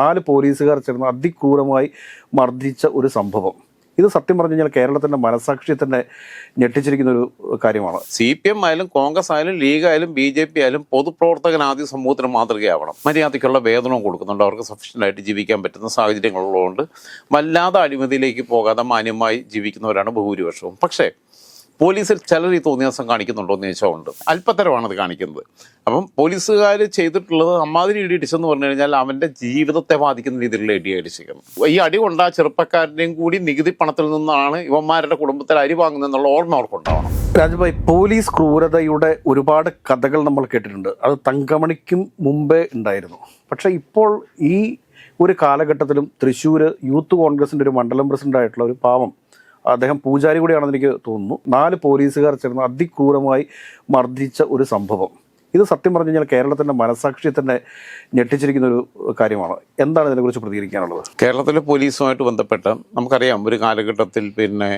നാല് പോലീസുകാർ ചേർന്ന് അതിക്രൂരമായി മർദ്ദിച്ച ഒരു സംഭവം. ഇത് സത്യം പറഞ്ഞു കഴിഞ്ഞാൽ കേരളത്തിന്റെ മനസാക്ഷിയെ തന്നെ ഞെട്ടിച്ചിരിക്കുന്ന ഒരു കാര്യമാണ്. സി പി എം ആയാലും കോൺഗ്രസ് ആയാലും ലീഗ് ആയാലും ബി ജെ പി ആയാലും പൊതുപ്രവർത്തകൻ ആദ്യം സമൂഹത്തിന് മാതൃകയാവണം. മര്യാദയ്ക്കുള്ള വേതനവും കൊടുക്കുന്നുണ്ട്. അവർക്ക് സഫീഷ്യന്റ് ആയിട്ട് ജീവിക്കാൻ പറ്റുന്ന സാഹചര്യങ്ങളുള്ളതുകൊണ്ട് വല്ലാതെ അഴിമതിയിലേക്ക് പോകാതെ മാന്യമായി ജീവിക്കുന്നവരാണ് ഭൂരിപക്ഷവും പക്ഷേ പോലീസിൽ ചിലർ ഈ തോന്നിയാസം കാണിക്കുന്നുണ്ടോ എന്ന് ചോദിച്ചാൽ ഉണ്ട്. അല്പത്തരമാണ് അത് കാണിക്കുന്നത്. അപ്പം പോലീസുകാർ ചെയ്തിട്ടുള്ളത് അമ്മാതിരി ഇടി ഇടിച്ചെന്ന് പറഞ്ഞു കഴിഞ്ഞാൽ അവന്റെ ജീവിതത്തെ ബാധിക്കുന്ന രീതിയിലുള്ള ഇടി അടിച്ചിരിക്കുന്നത് ഈ അടി കൊണ്ട ആ ചെറുപ്പക്കാരന്റെയും കൂടി നികുതി പണത്തിൽ നിന്നാണ് ഇവന്മാരുടെ കുടുംബത്തിൽ അരി വാങ്ങുന്നതെന്നുള്ള ഓർമ്മ അവർക്കുണ്ടാവണം. രാജുഭായ് പോലീസ് ക്രൂരതയുടെ ഒരുപാട് കഥകൾ നമ്മൾ കേട്ടിട്ടുണ്ട്. അത് തങ്കമണിക്കും മുമ്പേ ഉണ്ടായിരുന്നു. പക്ഷേ ഇപ്പോൾ ഈ ഒരു കാലഘട്ടത്തിലും തൃശ്ശൂർ യൂത്ത് കോൺഗ്രസിന്റെ ഒരു മണ്ഡലം പ്രസിഡന്റ് ആയിട്ടുള്ള ഒരു പാവം അദ്ദേഹം പൂജാരി കൂടിയാണെന്ന് എനിക്ക് തോന്നുന്നു. നാല് പോലീസുകാർ ചേർന്ന് അതിക്രൂരമായി മർദ്ദിച്ച ഒരു സംഭവം. ഇത് സത്യം പറഞ്ഞു കഴിഞ്ഞാൽ കേരളത്തിന്റെ മനസാക്ഷിയെ തന്നെ ഞെട്ടിച്ചിരിക്കുന്ന ഒരു കാര്യമാണ്. എന്താണ് ഇതിനെക്കുറിച്ച് പ്രതികരിക്കാനുള്ളത്? കേരളത്തിലെ പോലീസുമായിട്ട് ബന്ധപ്പെട്ട് നമുക്കറിയാം ഒരു കാലഘട്ടത്തിൽ പിന്നെ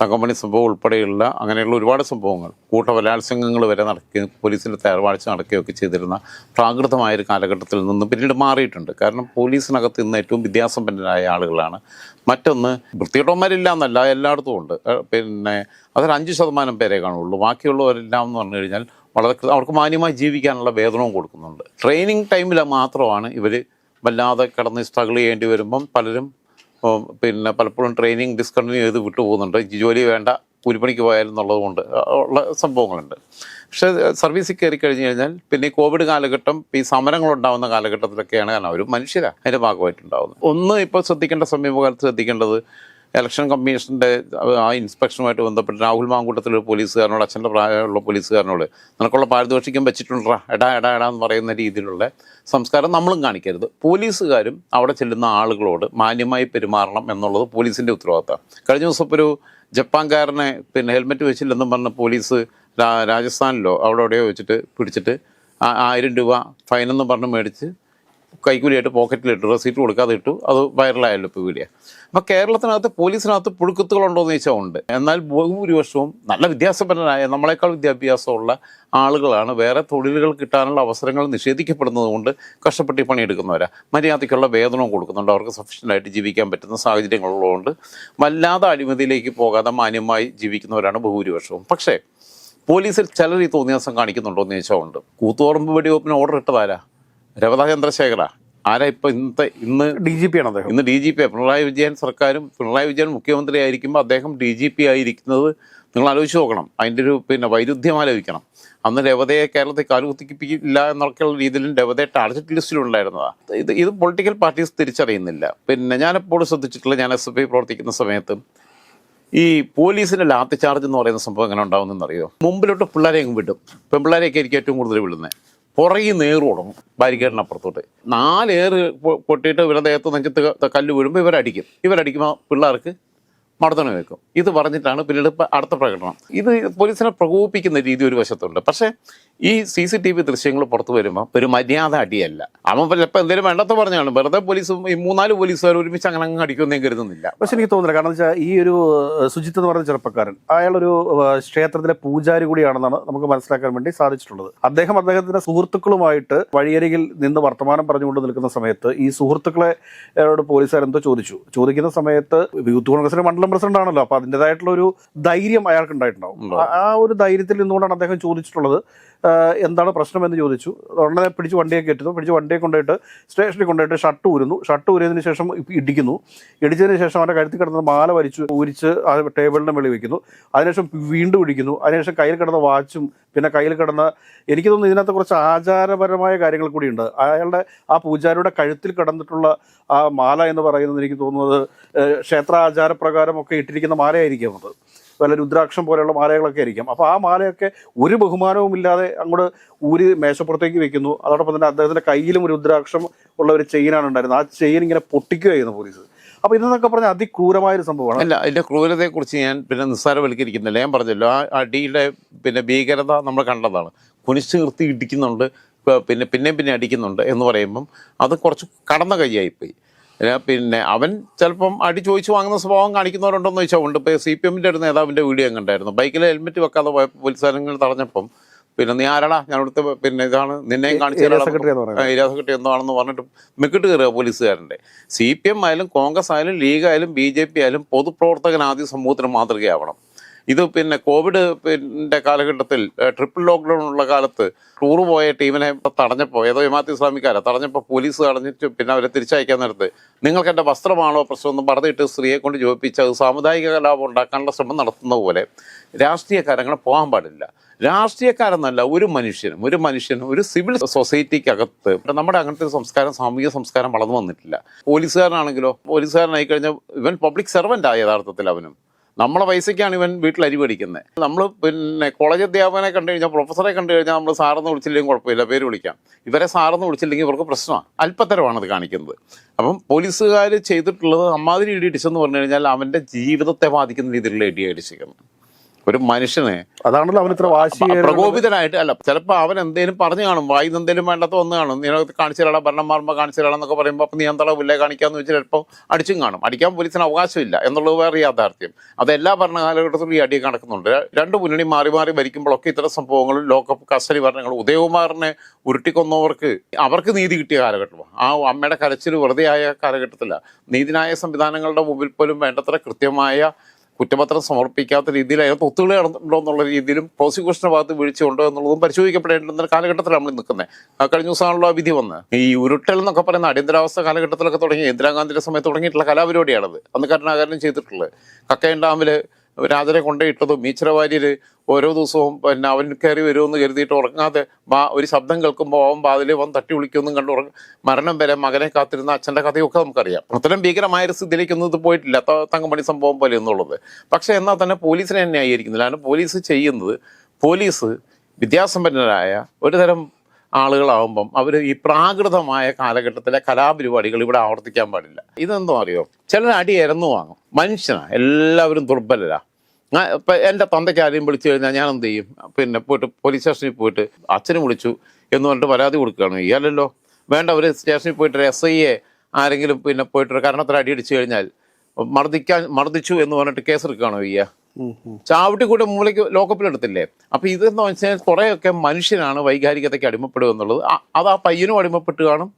തങ്കമണി സംഭവം ഉൾപ്പെടെയുള്ള അങ്ങനെയുള്ള ഒരുപാട് സംഭവങ്ങൾ. കൂട്ടബലാത്സംഗങ്ങൾ വരെ നടക്കുകയും പോലീസിന്റെ തയ്യാറാഴ്ച നടക്കുകയൊക്കെ ചെയ്തിരുന്ന പ്രാകൃതമായ ഒരു കാലഘട്ടത്തിൽ നിന്നും പിന്നീട് മാറിയിട്ടുണ്ട്. കാരണം പോലീസിനകത്ത് ഇന്ന് ഏറ്റവും വിദ്യാസമ്പന്നരായ ആളുകളാണ്. മറ്റൊന്ന് വൃത്തികെട്ടവന്മാരില്ല എന്നല്ല എല്ലായിടത്തും ഉണ്ട്. പിന്നെ അതൊരു അഞ്ച് ശതമാനം പേരെ കാണുള്ളൂ. ബാക്കിയുള്ളവരെല്ലാം എന്ന് പറഞ്ഞു കഴിഞ്ഞാൽ വളരെ അവർക്ക് മാന്യമായി ജീവിക്കാനുള്ള വേതനവും കൊടുക്കുന്നുണ്ട്. ട്രെയിനിങ് ടൈമിൽ മാത്രമാണ് ഇവർ വല്ലാതെ കിടന്ന് സ്ട്രഗിൾ ചെയ്യേണ്ടി വരുമ്പം പലരും പിന്നെ പലപ്പോഴും ട്രെയിനിങ് ഡിസ്കണ്ടിന്യൂ ചെയ്ത് വിട്ടുപോകുന്നുണ്ട് പോകുന്നുണ്ട്. ജോലി വേണ്ട കൂലിപ്പണിക്ക് പോയാലും എന്നുള്ളത് കൊണ്ട് ഉള്ള സംഭവങ്ങളുണ്ട്. പക്ഷേ സർവീസിൽ കയറി കഴിഞ്ഞു കഴിഞ്ഞാൽ പിന്നെ ഈ കോവിഡ് കാലഘട്ടം ഈ സമരങ്ങൾ ഉണ്ടാകുന്ന കാലഘട്ടത്തിലൊക്കെയാണ് കാരണം അവർ മനുഷ്യരാണ് അതിന്റെ ഭാഗമായിട്ടുണ്ടാകുന്നത് ഒന്ന് ഇപ്പോൾ ശ്രദ്ധിക്കേണ്ട സമീപകാലത്ത് ശ്രദ്ധിക്കേണ്ടത് ഇലക്ഷൻ കമ്മീഷന്റെ ആ ഇൻസ്പെക്ഷനുമായിട്ട് ബന്ധപ്പെട്ട് രാഹുൽ മാങ്കൂട്ടത്തിലൊരു പോലീസുകാരനോട് അച്ഛന്റെ പ്രായമുള്ള പോലീസുകാരനോട് നിനക്കുള്ള പാരിതോഷിക്കം വെച്ചിട്ടുണ്ടാ? എടാ എടാ എടാ എന്ന് പറയുന്ന രീതിയിലുള്ള സംസ്കാരം നമ്മളും കാണിക്കരുത്. പോലീസുകാരും അവിടെ ചെല്ലുന്ന ആളുകളോട് മാന്യമായി പെരുമാറണം എന്നുള്ളത് പോലീസിന്റെ ഉത്തരവാദിത്തമാണ് കഴിഞ്ഞ ദിവസം ഒരു ജപ്പാൻകാരനെ പിന്നെ ഹെൽമെറ്റ് വെച്ചില്ലെന്നും പറഞ്ഞ പോലീസ് രാജസ്ഥാനിലോ അവിടെ എവിടെയോ വെച്ചിട്ട് പിടിച്ചിട്ട് ആയിരം രൂപ ഫൈനെന്നും പറഞ്ഞ് മേടിച്ച് കൈക്കൂലിയായിട്ട് പോക്കറ്റിലിട്ടു റെസീറ്റ് കൊടുക്കാതെ ഇട്ടു അത് വൈറലായല്ലോ ഇപ്പോൾ വീഡിയോ. അപ്പോൾ കേരളത്തിനകത്ത് പോലീസിനകത്ത് പുഴുക്കുത്തുകളുണ്ടോ എന്ന് ചോദിച്ചാൽ ഉണ്ട്. എന്നാൽ ബഹുഭൂരിപക്ഷവും നല്ല വിദ്യാസമ്പന്നനായ നമ്മളെക്കാൾ വിദ്യാഭ്യാസമുള്ള ആളുകളാണ് വേറെ തൊഴിലുകൾ കിട്ടാനുള്ള അവസരങ്ങൾ നിഷേധിക്കപ്പെടുന്നത് കൊണ്ട് കഷ്ടപ്പെട്ട് പണിയെടുക്കുന്നവരാണ് പണിയെടുക്കുന്നവരാ. മര്യാദയ്ക്കുള്ള വേതനവും കൊടുക്കുന്നുണ്ട്. അവർക്ക് സഫീഷ്യന്റായിട്ട് ജീവിക്കാൻ പറ്റുന്ന സാഹചര്യങ്ങളുള്ളതുകൊണ്ട് വല്ലാതെ അഴിമതിയിലേക്ക് പോകാതെ മാന്യമായി ജീവിക്കുന്നവരാണ് ബഹുഭൂരിപക്ഷവും. പക്ഷേ പോലീസിൽ ചിലർ ഈ തോന്നിയാസം കാണിക്കുന്നുണ്ടോ എന്ന് ചോദിച്ചാൽ ഉണ്ട്. കൂത്തുപറമ്പ് വെടിവെപ്പിന് ഓർഡർ ഇട്ടതാരാ രവത ചന്ദ്രശേഖര ആരാ ഇപ്പൊ ഇന്നത്തെ ഇന്ന് ഡി ജി പി ആണ് അദ്ദേഹം. ഇന്ന് D G P Pinarayi Vijayan സർക്കാരും പിണറായി വിജയൻ മുഖ്യമന്ത്രി ആയിരിക്കുമ്പോൾ അദ്ദേഹം ഡി ജി പി ആയിരിക്കുന്നത് നിങ്ങൾ ആലോചിച്ച് നോക്കണം. അതിന്റെ ഒരു പിന്നെ വൈരുദ്ധ്യം ആലോചിക്കണം. അന്ന് രവതയെ കേരളത്തിൽ കാലുകുത്തിക്കിപ്പിക്കില്ല എന്നൊക്കെയുള്ള രീതിയിലും രവതയെ ടാർഗറ്റ് ലിസ്റ്റിലുണ്ടായിരുന്നതാണ് ഇത് ഇത് പൊളിറ്റിക്കൽ പാർട്ടീസ് തിരിച്ചറിയുന്നില്ല. പിന്നെ ഞാനെപ്പോഴും ശ്രദ്ധിച്ചിട്ടുള്ള ഞാൻ എസ് എഫ് ഐ പ്രവർത്തിക്കുന്ന സമയത്ത് ഈ പോലീസിന്റെ ലാത്തി ചാർജ് എന്ന് പറയുന്ന സംഭവം എങ്ങനെ ഉണ്ടാവുന്നതെന്നറിയോ മുമ്പിലോട്ട് പിള്ളേരെ അങ്ങ് വിടും. പെൺപിള്ളേരെയൊക്കെ ആയിരിക്കും ഏറ്റവും കൂടുതൽ വിടുന്നത്. പുറകിൽ നേറ് തുടങ്ങും ബാരിക്കേഡിനപ്പുറത്തോട്ട്. നാലേറ് പൊട്ടിയിട്ട് ഇവരുടെ ദേഹത്ത് നെഞ്ചത്ത് കല്ല് വീഴുമ്പോൾ ഇവരടിക്കും. ഇവരടിക്കുമ്പോൾ പിള്ളേർക്ക് മർദ്ദനം വെക്കും ഇത് പറഞ്ഞിട്ടാണ് പിന്നീട് അടുത്ത പ്രകടനം. ഇത് പോലീസിനെ പ്രകോപിപ്പിക്കുന്ന രീതി ഒരു വശത്തുണ്ട്. പക്ഷേ ഈ സി സി ടി വി ദൃശ്യങ്ങൾ പുറത്തു വരുമ്പോൾ ഒരു മര്യാദ അടിയല്ല. അവൻ ചിലപ്പോൾ എന്തെങ്കിലും വേണ്ടത്തെ പറഞ്ഞാണ് വെറുതെ പോലീസും ഈ മൂന്നാൽ പോലീസുകാർ ഒരുമിച്ച് അങ്ങനെ അങ്ങ് അടിക്കുമെന്നേ കരുതുന്നില്ല. പക്ഷെ എനിക്ക് തോന്നുന്നില്ല. കാരണം വെച്ചാൽ ഈ ഒരു സുജിത്ത് എന്ന് പറഞ്ഞ ചെറുപ്പക്കാരൻ അയാളൊരു ക്ഷേത്രത്തിലെ പൂജാരി കൂടിയാണെന്നാണ് നമുക്ക് മനസ്സിലാക്കാൻ വേണ്ടി സാധിച്ചിട്ടുള്ളത്. അദ്ദേഹം അദ്ദേഹത്തിന്റെ സുഹൃത്തുക്കളുമായിട്ട് വഴിയരികിൽ നിന്ന് വർത്തമാനം പറഞ്ഞുകൊണ്ട് നിൽക്കുന്ന സമയത്ത് ഈ സുഹൃത്തുക്കളെ അയാളോട് പോലീസുകാർ എന്തോ ചോദിച്ചു. ചോദിക്കുന്ന സമയത്ത് യൂത്ത് കോൺഗ്രസിന്റെ മണ്ഡലം പ്രസിഡന്റ് ആണല്ലോ. അപ്പൊ അതിന്റെതായിട്ടുള്ള ഒരു ധൈര്യം അയാൾക്ക് ഉണ്ടായിട്ടുണ്ടാവും ആ- ഒരു ധൈര്യത്തിൽ നിന്നുകൊണ്ടാണ് അദ്ദേഹം ചോദിച്ചിട്ടുള്ളത്. എന്താണ് പ്രശ്നമെന്ന് ചോദിച്ചു. ഉടനെ പിടിച്ച് വണ്ടിയെ കയറ്റുന്നു. പിടിച്ച് വണ്ടിയെ കൊണ്ടുപോയിട്ട് സ്റ്റേഷനിൽ കൊണ്ടുപോയിട്ട് ഷർട്ട് ഊരുന്നു. ഷർട്ട് ഊരിയതിന് ശേഷം ഇടിക്കുന്നു. ഇടിച്ചതിന് ശേഷം അവരുടെ കഴുത്തിൽ കിടന്ന മാല വലിച്ചു ഊരിച്ച് ആ ടേബിളിന്റെ വെളി വയ്ക്കുന്നു അതിനുശേഷം വീണ്ടും ഇടിക്കുന്നു. അതിനുശേഷം കയ്യിൽ കിടന്ന വാച്ചും പിന്നെ കയ്യിൽ കിടന്ന എനിക്ക് തോന്നുന്നു ഇതിനകത്ത് കുറച്ച് ആചാരപരമായ കാര്യങ്ങൾ കൂടിയുണ്ട് അയാളുടെ ആ പൂജാരിയുടെ കഴുത്തിൽ കിടന്നിട്ടുള്ള ആ മാല എന്ന് പറയുന്നത് എനിക്ക് തോന്നുന്നത് ക്ഷേത്ര ആചാരപ്രകാരമൊക്കെ ഇട്ടിരിക്കുന്ന മാലയായിരിക്കും അത്. വല്ല രുദ്രാക്ഷം പോലെയുള്ള മാലകളൊക്കെ ആയിരിക്കും. അപ്പോൾ ആ മാലയൊക്കെ ഒരു ബഹുമാനവും ഇല്ലാതെ അങ്ങോട്ട് ഊരി മേശപ്പുറത്തേക്ക് വെക്കുന്നു. അതോടൊപ്പം തന്നെ അദ്ദേഹത്തിന്റെ കയ്യിലും ഒരു രുദ്രാക്ഷം ഉള്ള ഒരു ചെയിനാണ് ഉണ്ടായിരുന്നത്. ആ ചെയിൻ ഇങ്ങനെ പൊട്ടിക്കുകയായിരുന്നു പോലീസ്. അപ്പോൾ ഇതെന്നൊക്കെ പറഞ്ഞാൽ അതിക്രൂരമായ ഒരു സംഭവമാണ്. അല്ല അതിന്റെ ക്രൂരതയെക്കുറിച്ച് ഞാൻ പിന്നെ നിസ്സാരവൽക്കരിക്കുന്നില്ല. ഞാൻ പറഞ്ഞല്ലോ ആ അടിയുടെ പിന്നെ ഭീകരത നമ്മൾ കണ്ടതാണ്. കുനിച്ചു നിർത്തി ഇടിക്കുന്നുണ്ട് പിന്നെ പിന്നെയും പിന്നെ അടിക്കുന്നുണ്ട് എന്ന് പറയുമ്പം അത് കുറച്ച് കടന്ന കൈയായിപ്പോയി പിന്നെ അവൻ ചിലപ്പം അടി ചോദിച്ചു വാങ്ങുന്ന സ്വഭാവം കാണിക്കുന്നവരുണ്ടോ എന്ന് ചോദിച്ചാൽ ഉണ്ട്. ഇപ്പോൾ സി പി എമ്മിന്റെ ഒരു നേതാവിന്റെ വീഡിയോ കണ്ടായിരുന്നു. ബൈക്കിൽ ഹെൽമെറ്റ് വെക്കാതെ പോയ പോലീസുകാരങ്ങൾ തടഞ്ഞപ്പം പിന്നെ നീ ആരാടാ? ഞാൻ ഇവിടുത്തെ പിന്നെ ഇതാണ് നിന്നെയും കാണിച്ചു ഏരിയ സെക്രട്ടറി എന്ന് പറയുന്നത്. ഏരിയ സെക്രട്ടറി എന്താണെന്ന് പറഞ്ഞിട്ട് മിക്കിട്ട് കയറുക പോലീസുകാരന്റെ. സി പി എം ആയാലും കോൺഗ്രസ് ആയാലും ലീഗ് ആയാലും ബി ജെ പി ആയാലും പൊതുപ്രവർത്തകൻ ആദ്യം സമൂഹത്തിന് മാതൃകയാവണം. ഇത് പിന്നെ കോവിഡ് പിന്നെ കാലഘട്ടത്തിൽ ട്രിപ്പിൾ ലോക്ക്ഡൗൺ ഉള്ള കാലത്ത് ടൂർ പോയ ടീമിനെ തടഞ്ഞപ്പോൾ ഏതോ ജമാഅത്ത് ഇസ്ലാമിക്കാരെ തടഞ്ഞപ്പോൾ പോലീസ് തടഞ്ഞിട്ട് പിന്നെ അവരെ തിരിച്ചയക്കാൻ നേരത്ത് നിങ്ങൾക്ക് എന്റെ വസ്ത്രമാണോ പ്രശ്നമൊന്നും പറഞ്ഞിട്ട് സ്ത്രീയെ കൊണ്ട് ചോദിപ്പിച്ച് അത് സാമുദായിക കലാപം ഉണ്ടാക്കാനുള്ള ശ്രമം നടത്തുന്ന പോലെ രാഷ്ട്രീയക്കാരങ്ങനെ പോകാൻ പാടില്ല. രാഷ്ട്രീയക്കാരെന്നല്ല ഒരു മനുഷ്യനും ഒരു മനുഷ്യനും ഒരു സിവിൽ സൊസൈറ്റിക്കകത്ത് നമ്മുടെ അങ്ങനത്തെ സംസ്കാരം സാമൂഹിക സംസ്കാരം വളർന്നു വന്നിട്ടില്ല. പോലീസുകാരനാണെങ്കിലോ പോലീസുകാരനായി കഴിഞ്ഞാൽ ഇവൻ പബ്ലിക് സെർവന്റ് ആ യഥാർത്ഥത്തിൽ അവനും. നമ്മളെ പൈസയ്ക്കാണ് ഇവൻ വീട്ടിൽ അരി മേടിക്കുന്നത് നമ്മൾ പിന്നെ കോളേജ് അധ്യാപകനെ കണ്ടു കഴിഞ്ഞാൽ പ്രൊഫസറെ കണ്ടു കഴിഞ്ഞാൽ നമ്മൾ സാറെന്ന് വിളിച്ചില്ലെങ്കിൽ കുഴപ്പമില്ല പേര് വിളിക്കാം. ഇവരെ സാറെന്ന് വിളിച്ചില്ലെങ്കിൽ ഇവർക്ക് പ്രശ്നമാണ്. അല്പത്തരമാണ് ഇത് കാണിക്കുന്നത്. അപ്പം പോലീസുകാർ ചെയ്തിട്ടുള്ളത് അമ്മാതിരി ഇടി ഇടിച്ചെന്ന് പറഞ്ഞു കഴിഞ്ഞാൽ അവന്റെ ജീവിതത്തെ ബാധിക്കുന്ന രീതിയിലുള്ള ഇടി അടിച്ചിരിക്കുന്നത് ഒരു മനുഷ്യനെ അതാണല്ലോ അവൻ ഇത്ര വാശി പ്രകോപിതനായിട്ട് അല്ല ചിലപ്പോൾ അവൻ എന്തേലും പറഞ്ഞു കാണും. വായിന്ന് എന്തേലും വേണ്ടാത്ത ഒന്ന് കാണും. നീ കാണിച്ചു തരാടാ ഭരണം മാറുമ്പോൾ കാണിച്ചു തരാടാ എന്നൊക്കെ പറയുമ്പോൾ അപ്പം നീ എന്താ വില്ലേ കാണിക്കാന്ന് വെച്ചാൽ ചിലപ്പോൾ അടിച്ചും കാണും. അടിക്കാൻ പോലീസിന് അവകാശമില്ല എന്നുള്ളത് വേറെ യാഥാർത്ഥ്യം. അത് എല്ലാ ഭരണകാലഘട്ടത്തിലും ഈ അടി നടക്കുന്നുണ്ട് രണ്ട് മുന്നണി മാറി മാറി ഭരിക്കുമ്പോഴൊക്കെ ഇത്തരം സംഭവങ്ങളും ലോക്കപ്പ് കസ്റ്റഡി ഭരണങ്ങൾ ഉദയകുമാറിനെ ഉരുട്ടിക്കൊന്നവർക്ക് അവർക്ക് നീതി കിട്ടിയ കാലഘട്ടമാണ്. ആ അമ്മയുടെ കരച്ചിൽ വെറുതെ ആയ കാലഘട്ടത്തിലാണ് നീതിനായ സംവിധാനങ്ങളുടെ മുമ്പിൽ പോലും വേണ്ടത്ര കൃത്യമായ കുറ്റപത്രം സമർപ്പിക്കാത്ത രീതിയിൽ അതിനകത്ത് ഒത്തുകളി നടന്നിട്ടുണ്ടോ എന്നുള്ള രീതിയിലും പ്രോസിക്യൂഷന്റെ ഭാഗത്ത് വീഴ്ചയുണ്ടോ എന്നുള്ളതും പരിശോധിക്കപ്പെടേണ്ടുന്ന കാലഘട്ടത്തിലാണ് നമ്മൾ നിൽക്കുന്നത്. കഴിഞ്ഞ ദിവസമാണല്ലോ ആ വിധി വന്ന് ഈ ഉരുട്ടൽ എന്നൊക്കെ പറയുന്ന അടിയന്തരാവസ്ഥ കാലഘട്ടത്തിലൊക്കെ തുടങ്ങി ഇന്ദിരാഗാന്ധിയുടെ സമയത്ത് തുടങ്ങിയിട്ടുള്ള കലാപരിപാടിയാണത്. അന്ന് കരുണാകരനും ചെയ്തിട്ടുള്ളത്. കക്കയം ഡാമിൽ രാജനെ കൊണ്ടുപോയിട്ടതും മീച്ചറവാരിയിൽ ഓരോ ദിവസവും പിന്നെ അവൻ കയറി വരുമെന്ന് കരുതിയിട്ട് ഉറങ്ങാതെ വാ ഒരു ശബ്ദം കേൾക്കുമ്പോൾ അവൻ വാതിൽ വന്ന് തട്ടി വിളിക്കുമെന്നും കണ്ട് ഉറങ്ങ മരണം വരെ മകനെ കാത്തിരുന്ന അച്ഛന്റെ കഥയൊക്കെ നമുക്കറിയാം. അത്തരം ഭീകരമായ ഒരു സ്ഥിതിയിലേക്കൊന്നും ഇത് പോയിട്ടില്ല. തങ്കമണി സംഭവം പോലെ എന്നുള്ളത്. പക്ഷേ എന്നാൽ തന്നെ പോലീസിനെ തന്നെ ആയിരിക്കുന്നില്ല കാരണം പോലീസ് ചെയ്യുന്നത് പോലീസ് വിദ്യാസമ്പന്നരായ ഒരു തരം ആളുകളാവുമ്പം അവർ ഈ പ്രാകൃതമായ കാലഘട്ടത്തിലെ കലാപരിപാടികൾ ഇവിടെ ആവർത്തിക്കാൻ പാടില്ല. ഇതെന്തോ അറിയോ? ചിലർ അടി ഇരന്നു വാങ്ങും. മനുഷ്യനാ എല്ലാവരും ദുർബലരാ. ഇപ്പം എന്റെ തന്തയ്ക്ക് ആരെയും വിളിച്ചു കഴിഞ്ഞാൽ ഞാൻ എന്ത് ചെയ്യും? പിന്നെ പോയിട്ട് പോലീസ് സ്റ്റേഷനിൽ പോയിട്ട് അച്ഛനും വിളിച്ചു എന്ന് പറഞ്ഞിട്ട് പരാതി കൊടുക്കുകയാണ്. ഇയാളല്ലോ വേണ്ട ഒരു സ്റ്റേഷനിൽ പോയിട്ട് എസ് ഐയെ ആരെങ്കിലും പിന്നെ പോയിട്ട് ഒരു കരണത്തിൽ അടിയടിച്ചു കഴിഞ്ഞാൽ മർദ്ദിക്കാൻ മർദ്ദിച്ചു എന്ന് പറഞ്ഞിട്ട് കേസ് കേസെടുക്കുകയാണോ ചെയ്യുക? ഉം, ഉം. ചാവിട്ടി കൂടെ മൂലയ്ക്ക് ലോക്കപ്പിലെടുത്തില്ലേ? അപ്പൊ ഇതെന്ന് വെച്ചാൽ കുറേയൊക്കെ മനുഷ്യനാണ് വൈകാരികതയ്ക്ക് അടിമപ്പെടുക എന്നുള്ളത്. അത് ആ പയ്യനും അടിമപ്പെട്ട് കാണും.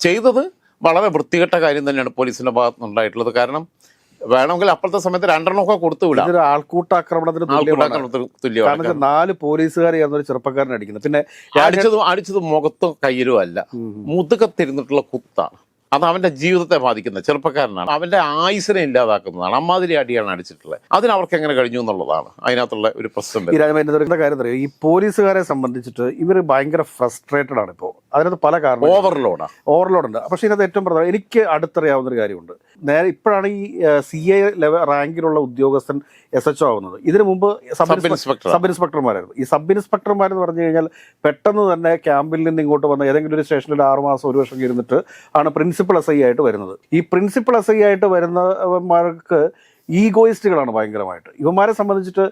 ചെയ്തത് വളരെ വൃത്തികെട്ട കാര്യം തന്നെയാണ് പോലീസിന്റെ ഭാഗത്ത് നിന്നുണ്ടായിട്ടുള്ളത് കാരണം വേണമെങ്കിൽ അപ്പോഴത്തെ സമയത്ത് രണ്ടെണ്ണമൊക്കെ കൊടുത്തു വിടാം. ആൾക്കൂട്ടാക്രമണത്തിന് തുല്യമാണ്. നാല് പോലീസുകാർ ഒരു ചെറുപ്പക്കാരനെ അടിക്കുന്നത്. പിന്നെ അടിച്ചത് അടിച്ചത് മുഖത്തോ കയ്യിലോ അല്ല. മുതുകത്തിരുന്നിട്ടുള്ള കുത്താണ്. അത് അവന്റെ ജീവിതത്തെ ബാധിക്കുന്ന ചെറുപ്പക്കാരനാണ്. അവന്റെ ആയുസിനെ ഇല്ലാതാക്കുന്നതാണ്. അമ്മാതിരി അടിയാണ് അടിച്ചിട്ടുള്ളത്. അതിന് അവർക്ക് എങ്ങനെ കഴിഞ്ഞു എന്നുള്ളതാണ് അതിനകത്തുള്ള ഒരു പ്രശ്നം. കാര്യം അറിയോ? ഈ പോലീസുകാരെ സംബന്ധിച്ചിട്ട് ഇവർ ഭയങ്കര ഫ്രസ്ട്രേറ്റഡ് ആണ് ഇപ്പോൾ അതിനകത്ത് പല കാരണം ഓവർലോഡാണ് ഓവർലോഡ് ഉണ്ട്. പക്ഷേ ഇതിനകത്ത് ഏറ്റവും പ്രധാനം എനിക്ക് അടുത്തറിയാവുന്ന ഒരു കാര്യമുണ്ട്. നേരെ ഇപ്പോഴാണ് ഈ സി എ ലെവൽ റാങ്കിലുള്ള ഉദ്യോഗസ്ഥൻ എസ് എച്ച് ആവുന്നത്. ഇതിനു മുമ്പ് സബ് സബ് ഇൻസ്പെക്ടർ സബ് ഇൻസ്പെക്ടർമാരായിരുന്നു. ഈ സബ് ഇൻസ്പെക്ടർമാരെന്ന് പറഞ്ഞു കഴിഞ്ഞാൽ പെട്ടെന്ന് തന്നെ ക്യാമ്പിൽ നിന്ന് ഇങ്ങോട്ട് വന്ന ഏതെങ്കിലും ഒരു സ്റ്റേഷനിൽ ആറ് മാസം ഒരു വർഷം ഇരുന്നിട്ട് ആണ് പ്രിൻസിപ്പൽ എസ് ഐ ആയിട്ട് വരുന്നത്. ഈ പ്രിൻസിപ്പൽ എസ് ഐ ആയിട്ട് വരുന്നവന്മാർക്ക് ഈഗോയിസ്റ്റുകളാണ് ഭയങ്കരമായിട്ട്. ഇവന്മാരെ സംബന്ധിച്ചിട്ട്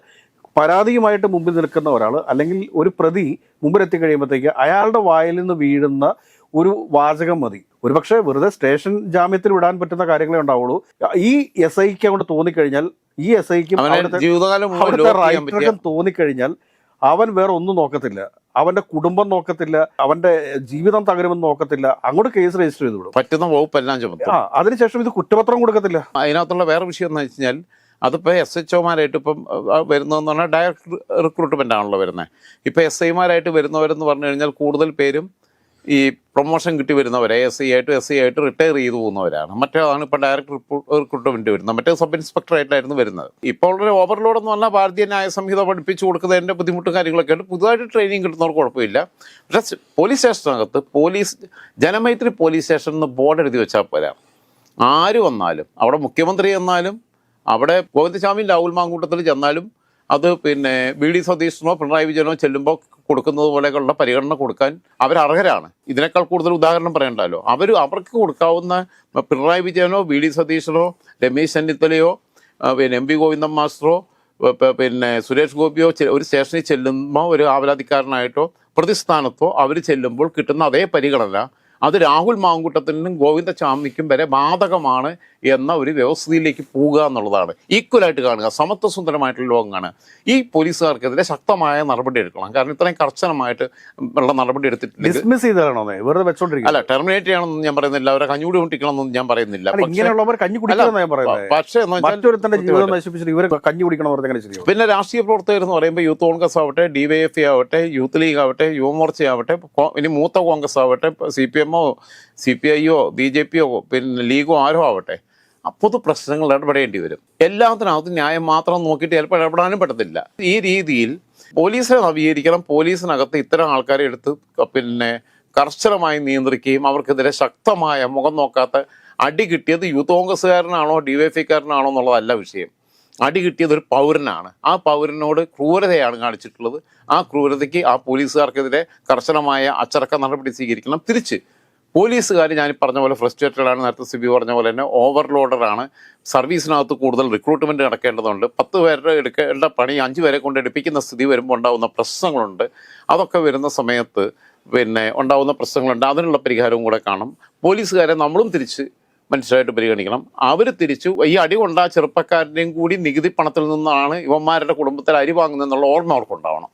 പരാതിയുമായിട്ട് മുമ്പിൽ നിൽക്കുന്ന ഒരാൾ അല്ലെങ്കിൽ ഒരു പ്രതി മുമ്പിലെത്തി കഴിയുമ്പോഴത്തേക്ക് അയാളുടെ വായിൽ നിന്ന് വീഴുന്ന ഒരു വാചകം മതി. ഒരുപക്ഷെ വെറുതെ സ്റ്റേഷൻ ജാമ്യത്തിൽ വിടാൻ പറ്റുന്ന കാര്യങ്ങളെ ഉണ്ടാവുള്ളൂ. ഈ എസ് ഐക്ക് അങ്ങോട്ട് തോന്നിക്കഴിഞ്ഞാൽ ഈ എസ് ഐക്കും അവിടുത്തെ റൈറ്റർക്കും തോന്നിക്കഴിഞ്ഞാൽ അവൻ വേറെ ഒന്നും നോക്കത്തില്ല. അവന്റെ കുടുംബം നോക്കത്തില്ല. അവന്റെ ജീവിതം തകരുമെന്ന് നോക്കത്തില്ല. അങ്ങോട്ട് കേസ് രജിസ്റ്റർ ചെയ്ത് വിടും. പറ്റുന്ന വകുപ്പെല്ലാം ചുമത്തും. ആ അതിനുശേഷം ഇത് കുറ്റപത്രം കൊടുക്കത്തില്ല. അതിനകത്തുള്ള വേറെ വിഷയം എന്ന് വെച്ച് കഴിഞ്ഞാൽ അതിപ്പോൾ എസ് എച്ച് ഒമാരായിട്ട് ഇപ്പം വരുന്നതെന്ന് പറഞ്ഞാൽ ഡയറക്ട് റിക്രൂട്ട്മെന്റ് ആണല്ലോ വരുന്നത് ഇപ്പോൾ എസ് ഐമാരായിട്ട് വരുന്നവരെന്ന് പറഞ്ഞു കഴിഞ്ഞാൽ കൂടുതൽ പേരും ഈ പ്രൊമോഷൻ കിട്ടി വരുന്നവർ എസ് സി ആയിട്ട് എസ് സി ആയിട്ട് റിട്ടയർ ചെയ്തു പോകുന്നവരാണ്. മറ്റേതാണ് ഇപ്പോൾ ഡയറക്ട് റിക്രൂട്ട്മെന്റ് വരുന്നത്. മറ്റേ സബ് ഇൻസ്പെക്ടർ ആയിട്ടായിരുന്നു വരുന്നത്. ഇപ്പോൾ ഒരു ഓവർലോഡ് എന്ന് പറഞ്ഞാൽ ഭാരതീയ ന്യായ സംഹിത പഠിപ്പിച്ചു കൊടുക്കുന്നതിന്റെ ബുദ്ധിമുട്ടും കാര്യങ്ങളൊക്കെ ഉണ്ട് പുതുതായിട്ട് ട്രെയിനിങ് കിട്ടുന്നവർക്ക് കുഴപ്പമില്ല. പക്ഷേ പോലീസ് സ്റ്റേഷനകത്ത് പോലീസ് ജനമൈത്രി പോലീസ് സ്റ്റേഷൻ എന്ന് ബോർഡ് എഴുതി വെച്ചാൽ പോരാ. ആര് വന്നാലും അവിടെ മുഖ്യമന്ത്രി എന്നാലും അവിടെ ഗോവിന്ദസ്വാമി രാഹുൽ മാങ്കൂട്ടത്തിൽ ചെന്നാലും അത് പിന്നെ വി ഡി സതീശനോ പിണറായി വിജയനോ ചെല്ലുമ്പോൾ കൊടുക്കുന്നത് പോലെയുള്ള പരിഗണന കൊടുക്കാൻ അവർ അർഹരാണ് ഇതിനേക്കാൾ കൂടുതൽ ഉദാഹരണം പറയണ്ടല്ലോ. അവർ അവർക്ക് കൊടുക്കാവുന്ന പിണറായി വിജയനോ വി ഡി സതീശനോ രമേശ് ചെന്നിത്തലയോ പിന്നെ എം പി ഗോവിന്ദൻ മാസ്റ്ററോ പിന്നെ സുരേഷ് ഗോപിയോ ഒരു സ്റ്റേഷനിൽ ചെല്ലുമ്പോൾ ഒരു ആവലാതിക്കാരനായിട്ടോ പ്രതിസ്ഥാനത്തോ അവർ ചെല്ലുമ്പോൾ കിട്ടുന്ന അതേ പരിഗണന അത് രാഹുൽ മാങ്കുട്ടത്തിനും ഗോവിന്ദ ചാമിക്കും വരെ ബാധകമാണ് എന്ന ഒരു വ്യവസ്ഥയിലേക്ക് പോവുക എന്നുള്ളതാണ്. ഈക്വലായിട്ട് കാണുക സമത്വസുന്ദരമായിട്ടുള്ള ലോകം കാണുക ഈ പോലീസുകാർക്കെതിരെ ശക്തമായ നടപടി എടുക്കണം. കാരണം ഇത്രയും കർശനമായിട്ട് ഉള്ള നടപടി എടുത്തിട്ടുണ്ട് ഡിസ്മിസ് വെറുതെ അല്ല ടെർമിനേറ്റ് ചെയ്യണമെന്ന് ഞാൻ പറയുന്നില്ല. അവരെ കഞ്ഞുകൂടി കൊണ്ടിരിക്കണമെന്നൊന്നും ഞാൻ പറയുന്നില്ല. ഇങ്ങനെയുള്ളവർ കഞ്ഞി ഞാൻ പറയുന്നത്. പക്ഷേ ജീവിതം നശിപ്പിച്ചിട്ട് കഞ്ഞി കുടിക്കണം പിന്നെ രാഷ്ട്രീയ പ്രവർത്തകർ എന്ന് പറയുമ്പോൾ യൂത്ത് കോൺഗ്രസ് ആവട്ടെ ഡി വൈ എഫ് ആവട്ടെ യൂത്ത് ലീഗ് ആവട്ടെ യുവമോർച്ച ആവട്ടെ ഇനി മൂത്ത കോൺഗ്രസ് ആവട്ടെ സി പി എമ്മോ സി പി ഐയോ ബി ജെ പിയോ പിന്നെ ലീഗോ ആരോ ആവട്ടെ പൊതു പ്രശ്നങ്ങൾ ഇടപെടേണ്ടി വരും. എല്ലാത്തിനകത്ത് ന്യായം മാത്രം നോക്കിയിട്ട് ചിലപ്പോൾ ഇടപെടാനും പറ്റത്തില്ല. ഈ രീതിയിൽ പോലീസിനെ നവീകരിക്കണം പോലീസിനകത്ത് ഇത്തരം ആൾക്കാരെ എടുത്ത് പിന്നെ കർശനമായി നിയന്ത്രിക്കുകയും അവർക്കെതിരെ ശക്തമായ മുഖം നോക്കാത്ത അടി കിട്ടിയത് യൂത്ത് കോൺഗ്രസ്സുകാരനാണോ ഡി വൈ എഫ്ഐക്കാരനാണോ എന്നുള്ളതല്ല വിഷയം. അടി കിട്ടിയത് ഒരു പൗരനാണ്. ആ പൗരനോട് ക്രൂരതയാണ് കാണിച്ചിട്ടുള്ളത്. ആ ക്രൂരതയ്ക്ക് ആ പോലീസുകാർക്കെതിരെ കർശനമായ അച്ചടക്ക നടപടി സ്വീകരിക്കണം. തിരിച്ച് പോലീസുകാർ ഞാൻ പറഞ്ഞ പോലെ ഫ്രസ്ട്രേറ്റഡ് ആണ് നേരത്തെ സിബി പറഞ്ഞ പോലെ തന്നെ ഓവർലോഡറാണ്. സർവീസിനകത്ത് കൂടുതൽ റിക്രൂട്ട്മെന്റ് നടക്കേണ്ടതുണ്ട്. പത്ത് പേരുടെ എടുക്കേണ്ട പണി അഞ്ച് പേരെ കൊണ്ട് എടുപ്പിക്കുന്ന സ്ഥിതി വരുമ്പോൾ ഉണ്ടാകുന്ന പ്രശ്നങ്ങളുണ്ട്. അതൊക്കെ വരുന്ന സമയത്ത് പിന്നെ ഉണ്ടാകുന്ന പ്രശ്നങ്ങളുണ്ട്. അതിനുള്ള പരിഹാരവും കൂടെ കാണും. പോലീസുകാരെ നമ്മളും തിരിച്ച് മനുഷ്യരായിട്ട് പരിഗണിക്കണം. അവർ തിരിച്ചു ഈ അടി കൊണ്ട ചെറുപ്പക്കാരുടെയും കൂടി നികുതി പണത്തിൽ നിന്നാണ് ഇവന്മാരുടെ കുടുംബത്തിൽ അരി വാങ്ങുന്നതെന്നുള്ള ഓർമ്മ അവർക്കുണ്ടാവണം.